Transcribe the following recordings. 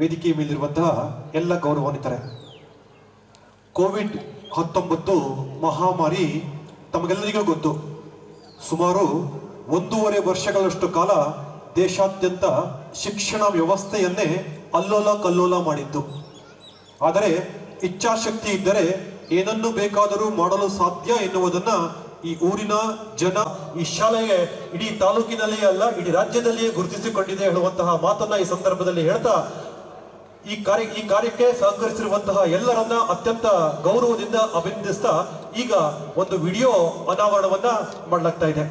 ವೇದಿಕೆ ಮೇಲಿರುವಂತಹ ಎಲ್ಲ ಗೌರವಾನ್ವಿತರೆ. ಕೋವಿಡ್ ಹತ್ತೊಂಬತ್ತು ಮಹಾಮಾರಿ ತಮಗೆಲ್ಲರಿಗೂ ಗೊತ್ತು. ಸುಮಾರು ಒಂದೂವರೆ ವರ್ಷಗಳಷ್ಟು ಕಾಲ ದೇಶಾದ್ಯಂತ ಶಿಕ್ಷಣ ವ್ಯವಸ್ಥೆಯನ್ನೇ ಅಲ್ಲೋಲ ಕಲ್ಲೋಲ ಮಾಡಿತ್ತು. ಆದರೆ ಇಚ್ಛಾಶಕ್ತಿ ಇದ್ದರೆ ಏನನ್ನು ಬೇಕಾದರೂ ಮಾಡಲು ಸಾಧ್ಯ ಎನ್ನುವುದನ್ನು ಈ ಊರಿನ ಜನ ಈ ಶಾಲೆಗೆ ಇಡೀ ತಾಲೂಕಿನಲ್ಲಿಯೇ ಅಲ್ಲ, ಇಡೀ ರಾಜ್ಯದಲ್ಲಿಯೇ ಗುರುತಿಸಿಕೊಂಡಿದೆ ಹೇಳುವಂತಹ ಮಾತನ್ನ ಈ ಸಂದರ್ಭದಲ್ಲಿ ಹೇಳ್ತಾ ಈ ಕಾರ್ಯ, ಈ ಕಾರ್ಯಕ್ಕೆ ಸಹಕರಿಸಿರುವಂತಹ ಎಲ್ಲರನ್ನ ಅತ್ಯಂತ ಗೌರವದಿಂದ ಅಭಿನಂದಿಸ್ತಾ ಈಗ ಒಂದು ವಿಡಿಯೋ ಅನಾವರಣವನ್ನ ಮಾಡಲಾಗ್ತಾ ಇದೆ.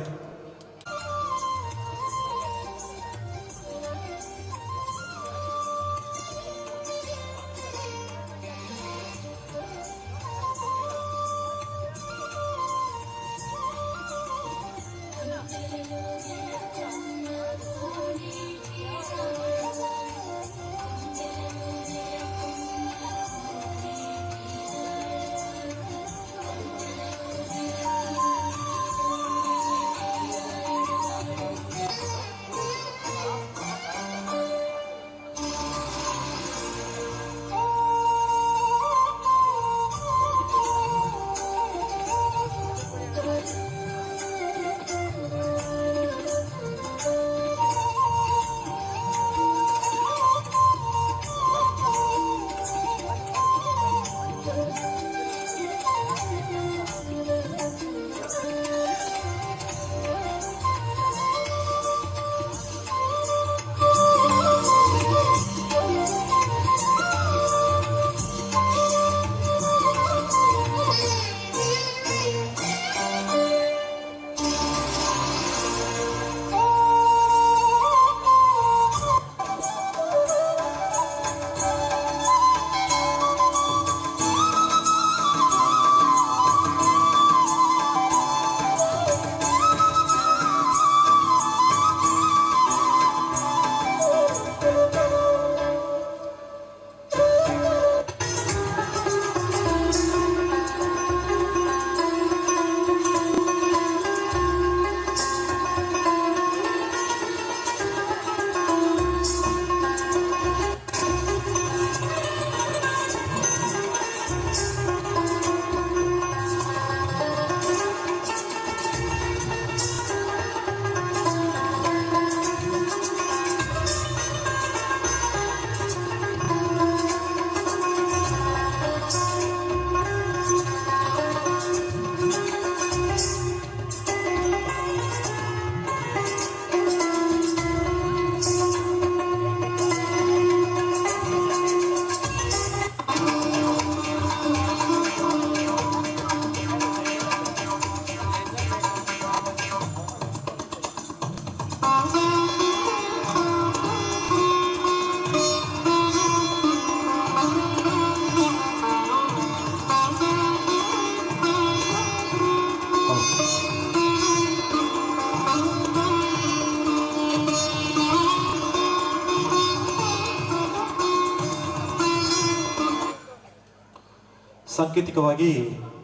ಸಾಂಕೇತಿಕವಾಗಿ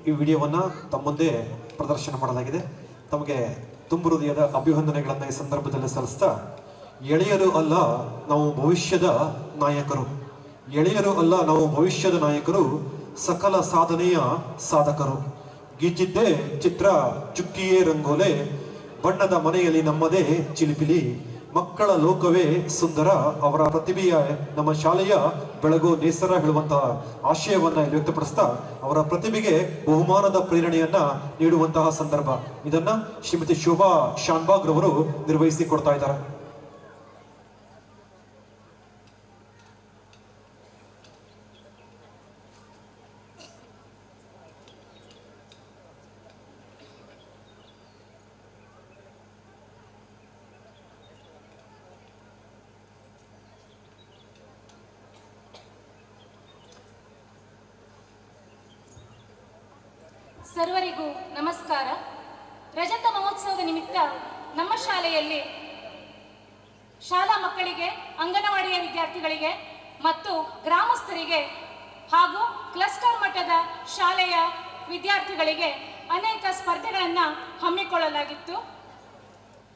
ಈ ವಿಡಿಯೋವನ್ನು ತಮ್ಮ ಮುಂದೆ ಪ್ರದರ್ಶನ ಮಾಡಲಾಗಿದೆ. ತಮಗೆ ತುಂಬು ಹೃದಯದ ಅಭಿವಂದನೆಗಳನ್ನು ಈ ಸಂದರ್ಭದಲ್ಲಿ ಸಲ್ಲಿಸ್ತಾ, ಎಳೆಯರು ಅಲ್ಲ ನಾವು ಭವಿಷ್ಯದ ನಾಯಕರು. ಎಳೆಯರು ಅಲ್ಲ ನಾವು ಭವಿಷ್ಯದ ನಾಯಕರು, ಸಕಲ ಸಾಧನೆಯ ಸಾಧಕರು. ಗಿಜ್ಜಿದ್ದೇ ಚಿತ್ರ ಚುಕ್ಕಿಯೇ ರಂಗೋಲೆ, ಬಣ್ಣದ ಮನೆಯಲ್ಲಿ ನಮ್ಮದೇ ಚಿಲಿಪಿಲಿ. ಮಕ್ಕಳ ಲೋಕವೇ ಸುಂದರ, ಅವರ ಪ್ರತಿಭೆಯ, ನಮ್ಮ ಶಾಲೆಯ ಬೆಳಗು ನೇಸರ ಹೇಳುವಂತಹ ಆಶಯವನ್ನ ಇಲ್ಲಿ ವ್ಯಕ್ತಪಡಿಸ್ತಾ, ಅವರ ಪ್ರತಿಭೆಗೆ ಬಹುಮಾನದ ಪ್ರೇರಣೆಯನ್ನ ನೀಡುವಂತಹ ಸಂದರ್ಭ. ಇದನ್ನ ಶ್ರೀಮತಿ ಶೋಭಾ ಶಾನ್ಬಾಗ್ ರವರು ನಿರ್ವಹಿಸಿ ಕೊಡ್ತಾ ಇದ್ದಾರೆ. ವಿದ್ಯಾರ್ಥಿಗಳಿಗೆ ಮತ್ತು ಗ್ರಾಮಸ್ಥರಿಗೆ ಹಾಗೂ ಕ್ಲಸ್ಟರ್ ಮಟ್ಟದ ಶಾಲೆಯ ವಿದ್ಯಾರ್ಥಿಗಳಿಗೆ ಅನೇಕ ಸ್ಪರ್ಧೆಗಳನ್ನು ಹಮ್ಮಿಕೊಳ್ಳಲಾಗಿತ್ತು.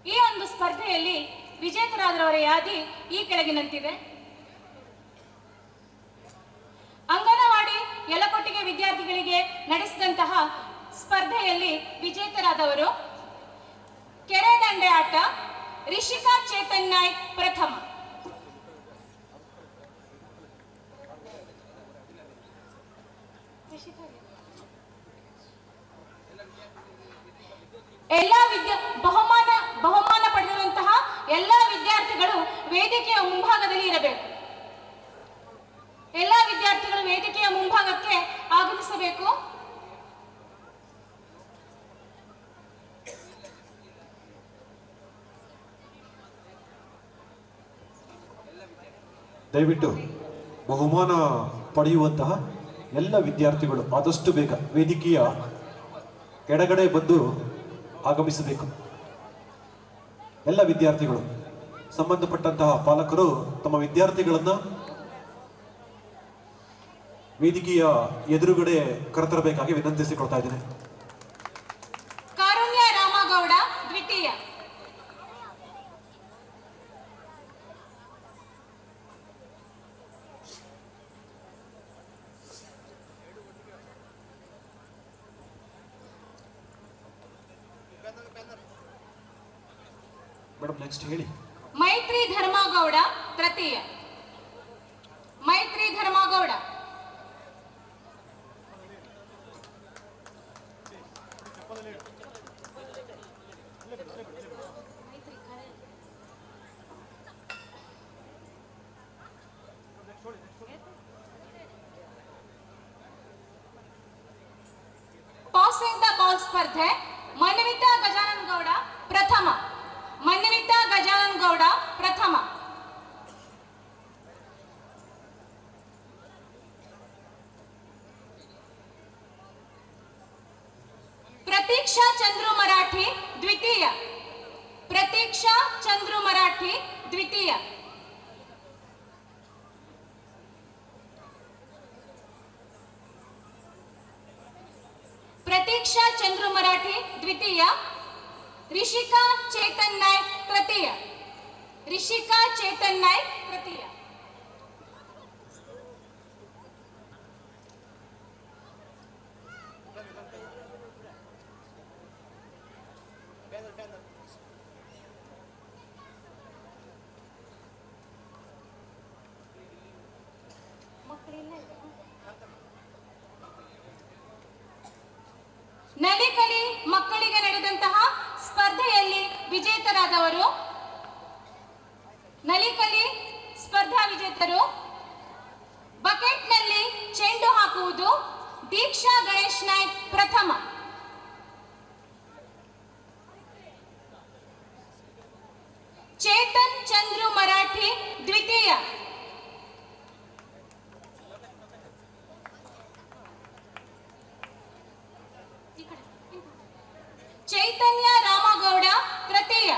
ಈ ಒಂದು ಸ್ಪರ್ಧೆಯಲ್ಲಿ ವಿಜೇತರಾದವರ ಯಾದಿ ಈ ಕೆಳಗಿನಂತಿದೆ. ಅಂಗನವಾಡಿ ಯಲಕೊಟ್ಟಿಗೆ ವಿದ್ಯಾರ್ಥಿಗಳಿಗೆ ನಡೆಸಿದಂತಹ ಸ್ಪರ್ಧೆಯಲ್ಲಿ ವಿಜೇತರಾದವರು ಕೆರೆ ದಂಡೆ ಆಟ, ರಿಷಿಕಾ ಚೇತನ್ ನಾಯ್ಕ್ ಪ್ರಥಮ. ಎಲ್ಲ ವಿದ್ಯಾ ಬಹುಮಾನ ಬಹುಮಾನ ಪಡೆದಿರುವಂತಹ ಎಲ್ಲಾ ವಿದ್ಯಾರ್ಥಿಗಳು ವೇದಿಕೆಯ ಮುಂಭಾಗದಲ್ಲಿ ಇರಬೇಕು. ಎಲ್ಲ ವಿದ್ಯಾರ್ಥಿಗಳು ವೇದಿಕೆಯ ಮುಂಭಾಗಕ್ಕೆ ಆಗಮಿಸಬೇಕು. ದಯವಿಟ್ಟು ಬಹುಮಾನ ಪಡೆಯುವಂತಹ ಎಲ್ಲ ವಿದ್ಯಾರ್ಥಿಗಳು ಆದಷ್ಟು ಬೇಗ ವೇದಿಕೆಯ ಎಡಗಡೆ ಬಂದು ಆಗಮಿಸಬೇಕು. ಎಲ್ಲ ವಿದ್ಯಾರ್ಥಿಗಳು, ಸಂಬಂಧಪಟ್ಟಂತಹ ಪಾಲಕರು ತಮ್ಮ ವಿದ್ಯಾರ್ಥಿಗಳನ್ನ ವೇದಿಕೆಯ ಎದುರುಗಡೆ ಕರೆತರಬೇಕಾಗಿ ವಿನಂತಿಸಿಕೊಳ್ತಾ ಇದ್ದೇನೆ. ಕಾರುಣ್ಯ ರಾಮಗೌಡ, ದ್ವಿತೀಯ. ನೆಕ್ಸ್ಟ್ ಹೇಳಿ. ಮೈತ್ರಿ ಧರ್ಮಗೌಡ ತೃತೀಯ. ಮೈತ್ರಿ ಧರ್ಮಗೌಡ. ಪಾಸಿಂಗ್ ದ ಬಾಲ್ ಸ್ಪರ್ಧೆ, ಮನ್ವಿತಾ ಗಜಾನನ್ ಗೌಡ ಪ್ರಥಮ. ಮನ್ವಿತಾ ಗಜಾನನ್ ಗೌಡ ಪ್ರಥಮ ಪ್ರತೀಕ್ಷಾ ಚಂದ್ರು ಮರಾಠಿ ದ್ವಿತೀಯ ಪ್ರತೀಕ್ಷಾ ಚಂದ್ರು ಮರಾಠಿ ದ್ವಿತೀಯ ಪ್ರತೀಕ್ಷಾ ಚಂದ್ರು ಮರಾಠಿ ದ್ವಿತೀಯ ರಿಷಿಕಾ ಚೇತನ್ ನಾಯ್ಕ್ ತೃತೀಯ ರಿಷಿಕಾ ಚೇತನ್ ನಾಯ್ಕ್ ತೃತೀಯ ನಲಿಕಲಿ ಮಕ್ಕಳಿಗೆ ನಡೆದಂತಹ ಸ್ಪರ್ಧೆಯಲ್ಲಿ ವಿಜೇತರಾದವರು ನಲಿಕಲಿ ಸ್ಪರ್ಧಾ ವಿಜೇತರು ಬಕೆಟ್ನಲ್ಲಿ ಚೆಂಡು ಹಾಕುವುದು ದೀಕ್ಷಾ ಗಣೇಶ್ ನಾಯ್ಕ್ ಪ್ರಥಮ ಚೇತನ್ ಚಂದ್ರು ಮರಾಠಿ ದ್ವಿತೀಯ ಚೈತನ್ಯ ರಾಮಗೌಡ ತೃತೀಯ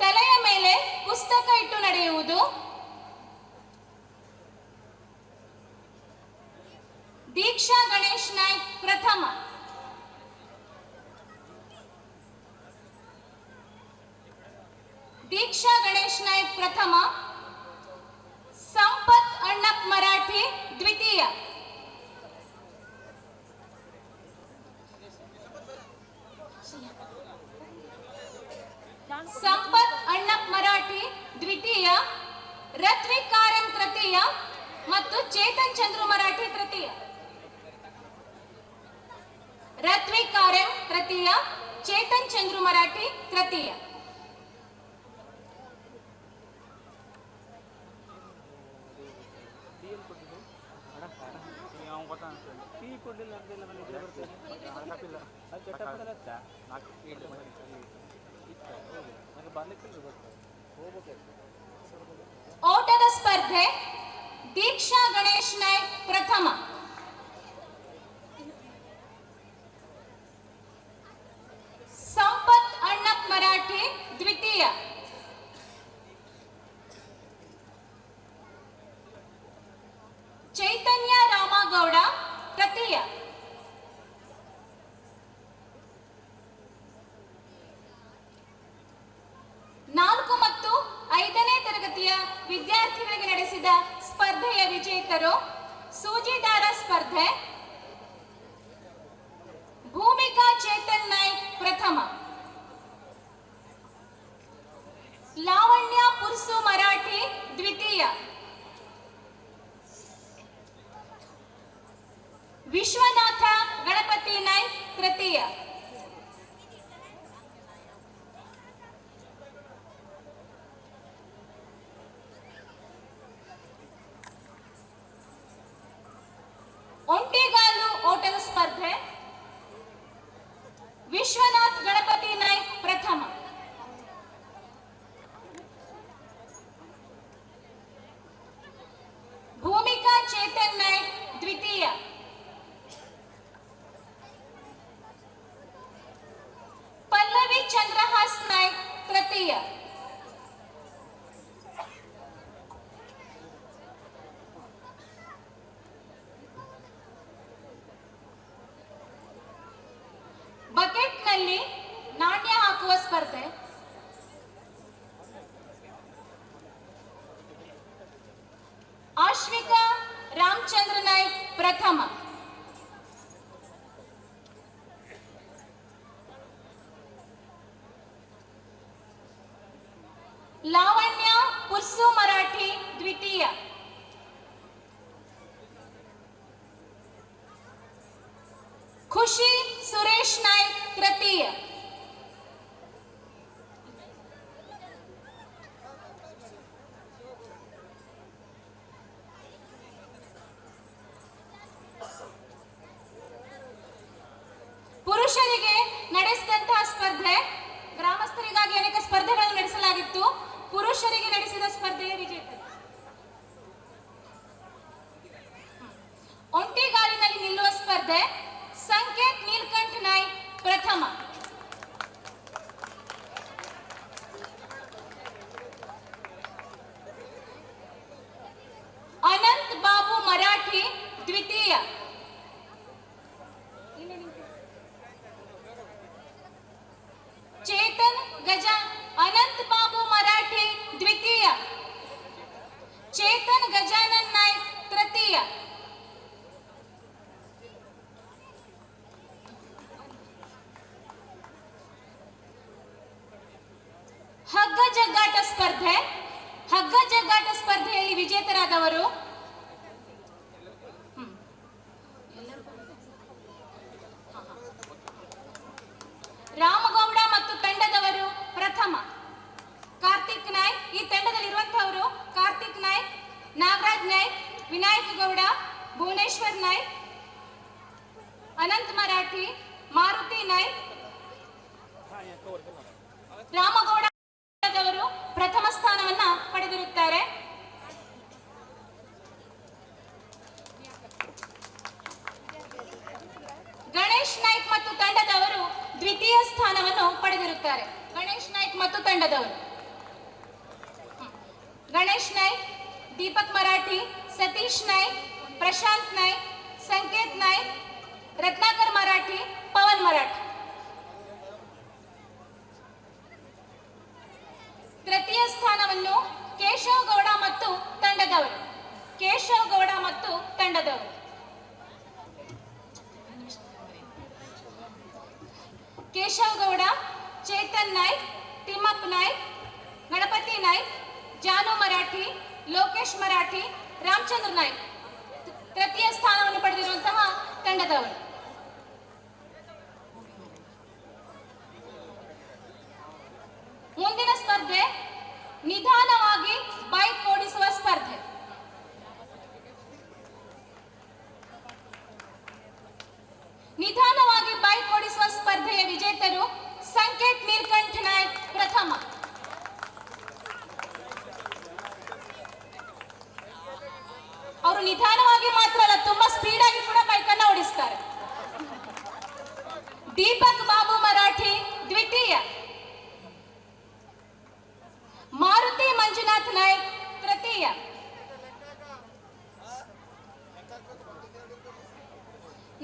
ತಲೆಯ ಮೇಲೆ ಪುಸ್ತಕ ಇಟ್ಟು ನಡೆಯುವುದು ದೀಕ್ಷಾ ಗಣೇಶ್ ನಾಯ್ಕ್ ಪ್ರಥಮ ದೀಕ್ಷಾ ಗಣೇಶ್ ನಾಯ್ಕ್ ಪ್ರಥಮ, ಸಂಪತ್ ಅಣ್ಣಪ್ ಮರಾಠಿ ದ್ವಿತೀಯ. ಸಂಪತ್ ಅಣ್ಣಪ್ ಮರಾಠಿ ದ್ವಿತೀಯ ರತ್ವಿಕ್ ತೃತೀಯ ಮತ್ತು ಚೇತನ್ ಚಂದ್ರು ಮರಾಠಿ ತೃತೀಯ. ರತ್ವಿಕ್ ತೃತೀಯ, ಚೇತನ್ ಚಂದ್ರು ಮರಾಠಿ ತೃತೀಯ. ಟೀ ಕೊಡಲಿಲ್ಲ ಅಂತೆಲ್ಲ ನನಗೆ ಇದ್ರೆ ಬರ್ತೇನೆ ಹಾಕಿಲ್ಲ ಅದು ಚಟ್ಟ ನಾಲ್ಕು ಏಳು ಮನೆ ಇತ್ತ ಹೋಗಿ ನನಗೆ ಬರ್ಲಿಕ್ಕಿಲ್ಲ ಗೊತ್ತು ಹೋಗ್ಬೇಕಾಯ್ತು ಓಟದ ಸ್ಪರ್ಧೆ ದೀಕ್ಷಾ ಗಣೇಶ್ ನಾಯ್ಕ್ ಪ್ರಥಮ até ಲಾವಣ್ಯ ಪುರ್ಸು ಮರಾಠಿ ದ್ವಿತೀಯ ಖುಷಿ ಸುರೇಶ್ ನಾಯ್ಕ್ ತೃತೀಯ ಪುರುಷರಿಗೆ ನಡೆಸಿದಂತಹ ಸ್ಪರ್ಧೆ ಗ್ರಾಮಸ್ಥರಿಗಾಗಿ ಅನೇಕ ಸ್ಪರ್ಧೆಗಳನ್ನು ನಡೆಸಲಾಗಿತ್ತು ಪುರುಷರಿಗೆ ನಡೆಸಿದ ಸ್ಪರ್ಧೆಯ ವಿಜೇತರು ಒಂಟಿಗಾಲಿನಲ್ಲಿ ನಿಲ್ಲುವ ಸ್ಪರ್ಧೆ ಸಂಕೇತ್ ನೀಲ್ಕಂಠ ನಾಯ್ಕ್ ಪ್ರಥಮ ಅನಂತ್ ಬಾಬು ಮರಾಠಿ ದ್ವಿತೀಯ ಚೇತನ್ ಗಜ ಅನಂತ್ ಬಾಬು ಮರಾಠಿ ದ್ವಿತೀಯ ಚೇತನ್ ಗಜಾನನ್ ನಾಯ್ಕ್ ತೃತೀಯ ಹಗ್ಗ ಜಗ್ಗಾಟ ಸ್ಪರ್ಧೆ ಹಗ್ಗ ಜಗ್ಗಾಟ ಸ್ಪರ್ಧೆಯಲ್ಲಿ ವಿಜೇತರಾದವರು ಹ್ಮ್. ರಾಮಗೌಡ ಮತ್ತು ತಂಡದವರು ಪ್ರಥಮ ಕಾರ್ತಿಕ್ ನಾಯ್ಕ್ ಈ ತಂಡದಲ್ಲಿರುವಂತಹವರು ಕಾರ್ತಿಕ್ ನಾಯ್ಕ್ ನಾಗರಾಜ್ ನಾಯ್ಕ್ ವಿನಾಯಕ್ ಗೌಡ ಭುವನೇಶ್ವರ್ ನಾಯ್ಕ್ ಅನಂತ್ ಮರಾಠಿ ಮಾರುತಿ ನಾಯ್ಕ್ ರಾಮಗೌಡ ತಂಡದವರು ಪ್ರಥಮ ಸ್ಥಾನವನ್ನ ಪಡೆದಿರುತ್ತಾರೆ ಗಣೇಶ್ ನಾಯ್ಕ್ ಮತ್ತು ತಂಡದವರು ದ್ವಿತೀಯ ಸ್ಥಾನವನ್ನು ಪಡೆದಿರುತ್ತಾರೆ ಗಣೇಶ್ ನಾಯ್ಕ್ ಮತ್ತು ತಂಡದವರು ಹ್ಮ್. ಗಣೇಶ್ ನಾಯ್ಕ್ ದೀಪಕ್ ಮರಾಠಿ, ಸತೀಶ್ ನಾಯ್ಕ್ ಪ್ರಶಾಂತ್ ನಾಯ್ಕ್ ಸಂಕೇತ್ ನಾಯ್ಕ್ ರತ್ನಾಕರ್ ಮರಾಠಿ, ಪವನ್ ಮರಾಠಿ. ತೃತೀಯ ಸ್ಥಾನವನ್ನು ಕೇಶವ್ ಗೌಡ ಮತ್ತು ತಂಡದವರು. ಕೇಶವ್ ಗೌಡ ಮತ್ತು ತಂಡದವರು. ಕೇಶವ್ ಗೌಡ, ಚೇತನ್ ನಾಯ್ಕ್ ತಿಮ್ಮಪ್ಪ ನಾಯ್ಕ್ ಗಣಪತಿ ನಾಯ್ಕ್ ಜಾನು ಮರಾಠಿ ಲೋಕೇಶ್ ಮರಾಠಿ ರಾಮಚಂದ್ರ ನಾಯ್ಕ್. ತೃತೀಯ ಸ್ಥಾನವನ್ನು ಪಡೆದಿರುವಂತಹ ತಂಡದವರು ಮುಂದಿನ ಸ್ಪರ್ಧೆ ನಿಧಾನವಾಗಿ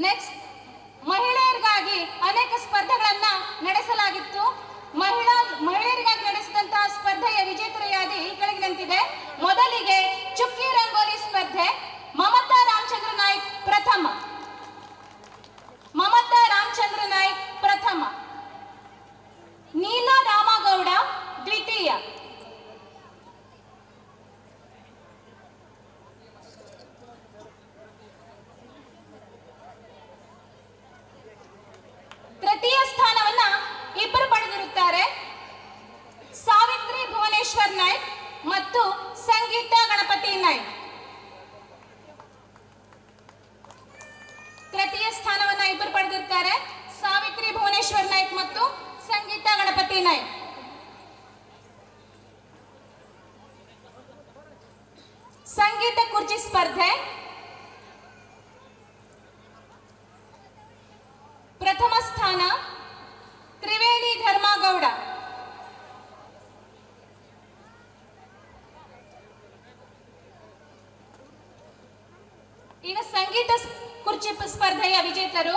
ನೆಕ್ಸ್ಟ್ ಮಹಿಳೆಯರಿಗಾಗಿ ಅನೇಕ ಸ್ಪರ್ಧೆಗಳನ್ನ ನಡೆಸಲಾಗಿತ್ತು. ಮಹಿಳಾ, ಮಹಿಳೆಯರಿಗಾಗಿ ನಡೆಸಿದಂತಹ ಸ್ಪರ್ಧೆಯ ವಿಜೇತರ ಯಾದಿ ಈ ಕೆಳಗಿನಂತಿದೆ ಮೊದಲಿಗೆ ಚುಕ್ಕಿ ರಂಗೋಲಿ ಸ್ಪರ್ಧೆ, ಮಮತಾ ರಾಮಚಂದ್ರ ನಾಯ್ಕ್ ಪ್ರಥಮ. ಸಂಗೀತ ಗಣಪತಿ ನಾಯ್ಕ್ ತೃತೀಯ ಸ್ಥಾನವನ್ನ ಇಬ್ಬರು ಪಡೆದಿರ್ತಾರೆ ಸಾವಿತ್ರಿ ಭುವನೇಶ್ವರ್ ನಾಯ್ಕ್ ಮತ್ತು ಸಂಗೀತ ಗಣಪತಿ ನಾಯ್ಕ್ ಸಂಗೀತ ಕುರ್ಚಿ ಸ್ಪರ್ಧೆ ಪ್ರಥಮ ಸ್ಥಾನ ತ್ರಿವೇಣಿ ಧರ್ಮಗೌಡ ಈಗ ಸಂಗೀತ ಸ್- ಕುರ್ಚಿ ಪ- ಸ್ಪರ್ಧೆಯ ವಿಜೇತರು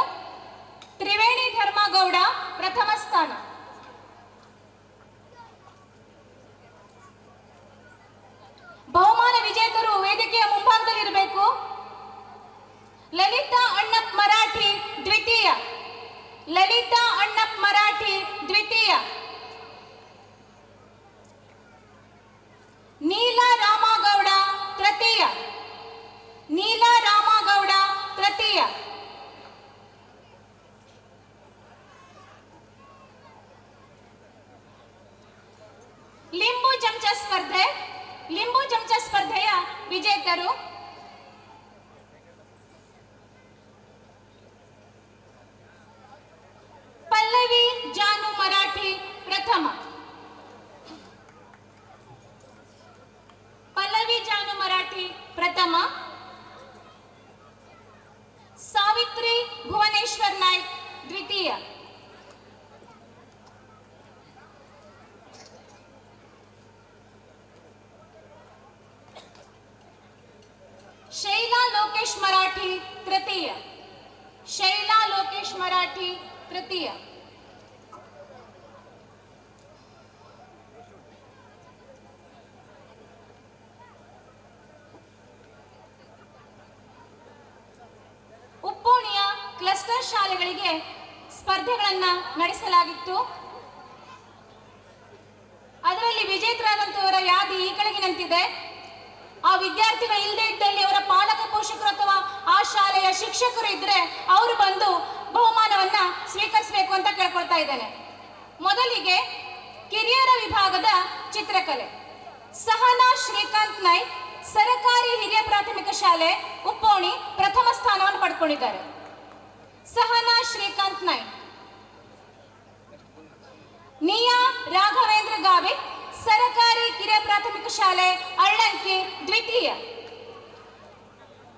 ತ್ರಿವೇಣಿ ಧರ್ಮಗೌಡ ಪ್ರಥಮ ಸ್ಥಾನ ಬಹುಮಾನ ವಿಜೇತರು ವೇದಿಕೆಯ ಮುಂಭಾಗದಲ್ಲಿರಬೇಕು ಲಲಿತಾ ಅಣ್ಣಪ್ ಮರಾಠಿ ದ್ವಿತೀಯ ಲಲಿತಾ ಅಣ್ಣಪ್ ಮರಾಠಿ ದ್ವಿತೀಯ ನೀಲಾ ರಾಮಗೌಡ ತೃತೀಯ ನೀಲಾ ರಾಮಗೌಡ ತೃತೀಯ ಲಿಂಬು ಚಮಚ ಸ್ಪರ್ಧೆ ಲಿಂಬು ಚಮಚ ಸ್ಪರ್ಧೆಯ ವಿಜೇತರು ಪಲ್ಲವಿ ಜಾನು ಮರಾಠಿ ಪ್ರಥಮ ಪಲ್ಲವಿ ಜಾನು ಮರಾಠಿ ಪ್ರಥಮ ಸಾವಿತ್ರಿ ಭುವನೇಶ್ವರ್ ನಾಯ್ಕ್ ದ್ವಿತೀಯ ಶೈಲಾ ಲೋಕೇಶ್ ಮರಾಠಿ ತೃತೀಯ ಶೈಲಾ ಲೋಕೇಶ್ ಮರಾಠಿ ತೃತೀಯ ಉಪ್ಪೋಣಿಯ ಕ್ಲಸ್ಟರ್ ಶಾಲೆಗಳಿಗೆ ಸ್ಪರ್ಧೆಗಳನ್ನು ನಡೆಸಲಾಗಿತ್ತು. ಅದರಲ್ಲಿ ವಿಜೇತರಾದಂತವರ ಯಾದಿ ಈ ಕೆಳಗಿನಂತಿದೆ ಆ ವಿದ್ಯಾರ್ಥಿಗಳು ಇಲ್ಲದೆ ಇದ್ದಲ್ಲಿ ಅವರ ಪಾಲಕ ಪೋಷಕರು ಅಥವಾ ಆ ಶಾಲೆಯ ಶಿಕ್ಷಕರು ಇದ್ರೆ ಅವರು ಬಂದು ಬಹುಮಾನವನ್ನ ಸ್ವೀಕರಿಸಬೇಕು ಅಂತ ಕೇಳ್ಕೊಳ್ತಾ ಇದ್ದೇನೆ. ಮೊದಲಿಗೆ ಕಿರಿಯರ ವಿಭಾಗದ ಚಿತ್ರಕಲೆ. ಸಹನಾ ಶ್ರೀಕಾಂತ್ ನಾಯ್ಕ್ ಸರಕಾರಿ ಹಿರಿಯ ಪ್ರಾಥಮಿಕ ಶಾಲೆ, ಉಪ್ಪೋಣಿ ಪ್ರಥಮ ಸ್ಥಾನವನ್ನು ಪಡ್ಕೊಂಡಿದ್ದಾರೆ. ಸಹನಾ ಶ್ರೀಕಾಂತ್ ನಾಯ್ಕ್. ನಿಯಾ ರಾಘವೇಂದ್ರ ಗಾವಿತ್ ಸರಕಾರಿ ಕಿರಿಯ ಪ್ರಾಥಮಿಕ ಶಾಲೆ, ಅಳ್ಳಂಕಿ ದ್ವಿತೀಯ.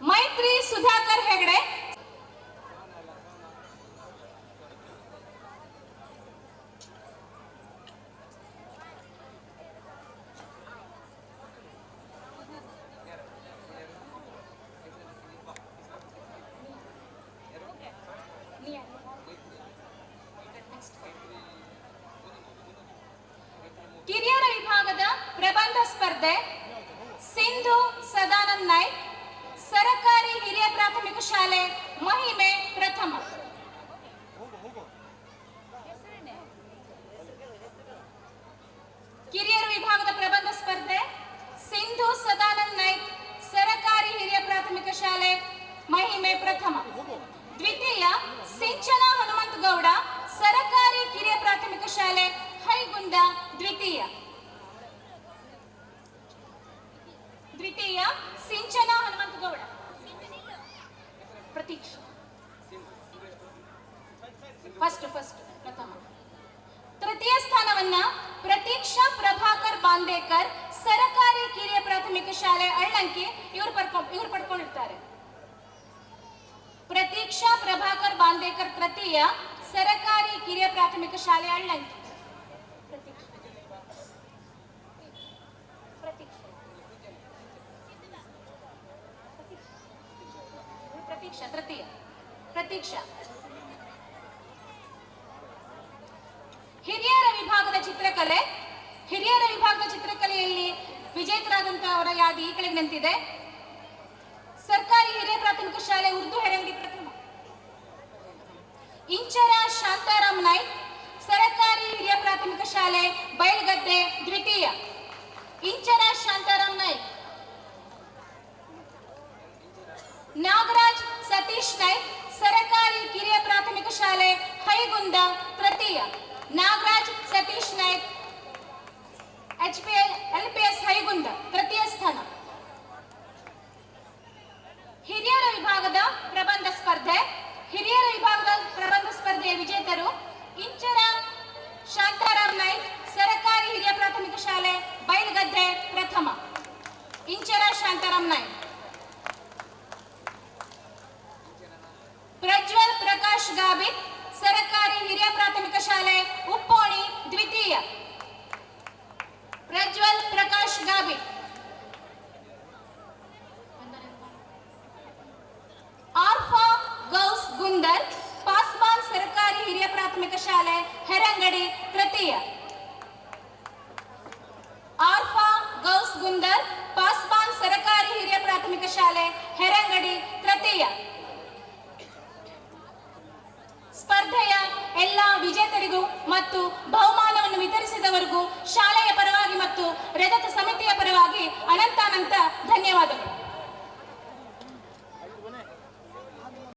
ಮೈತ್ರಿ ಸುಧಾಕರ್ ಹೆಗಡೆ ಕಿರಿಯರ ವಿಭಾಗದ ಪ್ರಬಂಧ ಸ್ಪರ್ಧೆ ಸಿಂಧು ಸದಾನಂದ್ ನಾಯ್ಕ್ ಸರಕಾರಿ ಹಿರಿಯ ಪ್ರಾಥಮಿಕ ಶಾಲೆ ಮಹಿಮೆ ಪ್ರಥಮ ಕಿರಿಯರ ವಿಭಾಗದ ಪ್ರಬಂಧ ಸ್ಪರ್ಧೆ ಸಿಂಧು ಸದಾನಂದ್ ನಾಯ್ಕ್ ಸರಕಾರಿ ಹಿರಿಯ ಪ್ರಾಥಮಿಕ ಶಾಲೆ ಮಹಿಮೆ ಪ್ರಥಮ ದ್ವಿತೀಯ ಸಿಂಚನ ಹನುಮಂತ ಗೌಡ ಸರಕಾರಿ ಕಿರಿಯ ಪ್ರಾಥಮಿಕ ಶಾಲೆ ಹೈಗುಂದ ದ್ವಿತೀಯ ದ್ವಿತೀಯ ಸಿಂಚನ ಹನುಮಂತ ಗೌಡ ಪ್ರತೀಕ್ಷ ಫಸ್ಟ್ ಫಸ್ಟ್ ಪ್ರಥಮ ತೃತೀಯ ಸ್ಥಾನವನ್ನ ಪ್ರತೀಕ್ಷಾ ಪ್ರಭಾಕರ್ ಬಾಂದೇಕರ್ ಸರಕಾರಿ ಕಿರಿಯ ಪ್ರಾಥಮಿಕ ಶಾಲೆ ಅಳ್ಳಂಕಿ ಇವರು ಪಡ್ಕೊ ಇವರು ಪಡ್ಕೊಂಡಿರ್ತಾರೆ ಪ್ರತೀಕ್ಷಾ ಬಾಂದೇಕರ್ ತೃತೀಯ ಸರಕಾರಿ ಕಿರಿಯ ಪ್ರಾಥಮಿಕ ಶಾಲೆ ಅಳ್ಳಂಕಿ ಪ್ರತೀಕ್ಷಾ. ತೃತೀಯ ಪ್ರತೀಕ್ಷಾ. ಹಿರಿಯರ ವಿಭಾಗದ ಚಿತ್ರಕಲೆ. ಹಿರಿಯರ ವಿಭಾಗದ ಚಿತ್ರಕಲೆಯಲ್ಲಿ ವಿಜೇತರಾದಂತಹ ಯಾದಿ ಈ ಕೆಳಗೆ ನಿಂತಿದೆ ಸರ್ಕಾರಿ ಹಿರಿಯ ಪ್ರಾಥಮಿಕ ಶಾಲೆ ಉರ್ದು ಪ್ರಥಮ ಇಂಚರ ಶಾಂತಾರಾಮ್ ನಾಯ್ಕ್, ಸರಕಾರಿ ಹಿರಿಯ ಪ್ರಾಥಮಿಕ ಶಾಲೆ, ಬಯಲುಗದ್ದೆ, ದ್ವಿತೀಯ. ಇಂಚರ ಶಾಂತಾರಾಮ್ ನಾಯ್ಕ್. ನಾಗರಾಜ್ ಸತೀಶ್ ನಾಯ್ಕ್, ಸರಕಾರಿ ಕಿರಿಯ ಪ್ರಾಥಮಿಕ ಶಾಲೆ, ಹೈಗುಂದ, ತೃತೀಯ. Nagaraj Satish Naik H P L P S Haigunda, ತೃತೀಯ ಸ್ಥಾನ. ಹಿರಿಯರ ವಿಭಾಗದ ಪ್ರಬಂಧ ಸ್ಪರ್ಧೆ. ಹಿರಿಯರ ವಿಭಾಗದ ಪ್ರಬಂಧ ಸ್ಪರ್ಧೆಯ ವಿಜೇತರು ಇಂಚರ ಶಾಂತಾರಾಮ್ ನಾಯ್ಕ್, ಸರಕಾರಿ ಹಿರಿಯ ಪ್ರಾಥಮಿಕ ಶಾಲೆ ಬೈಲಗದ್ದೆ ಪ್ರಥಮ. ಇಂಚರ ಶಾಂತಾರಾಮ್ ನಾಯ್ಕ್. ಪ್ರಜ್ವಲ್ ಪ್ರಕಾಶ್ ಗಾಬಿ, ಸರಕಾರಿ ಹಿರಿಯ ಪ್ರಾಥಮಿಕ ಶಾಲೆ ಉಪ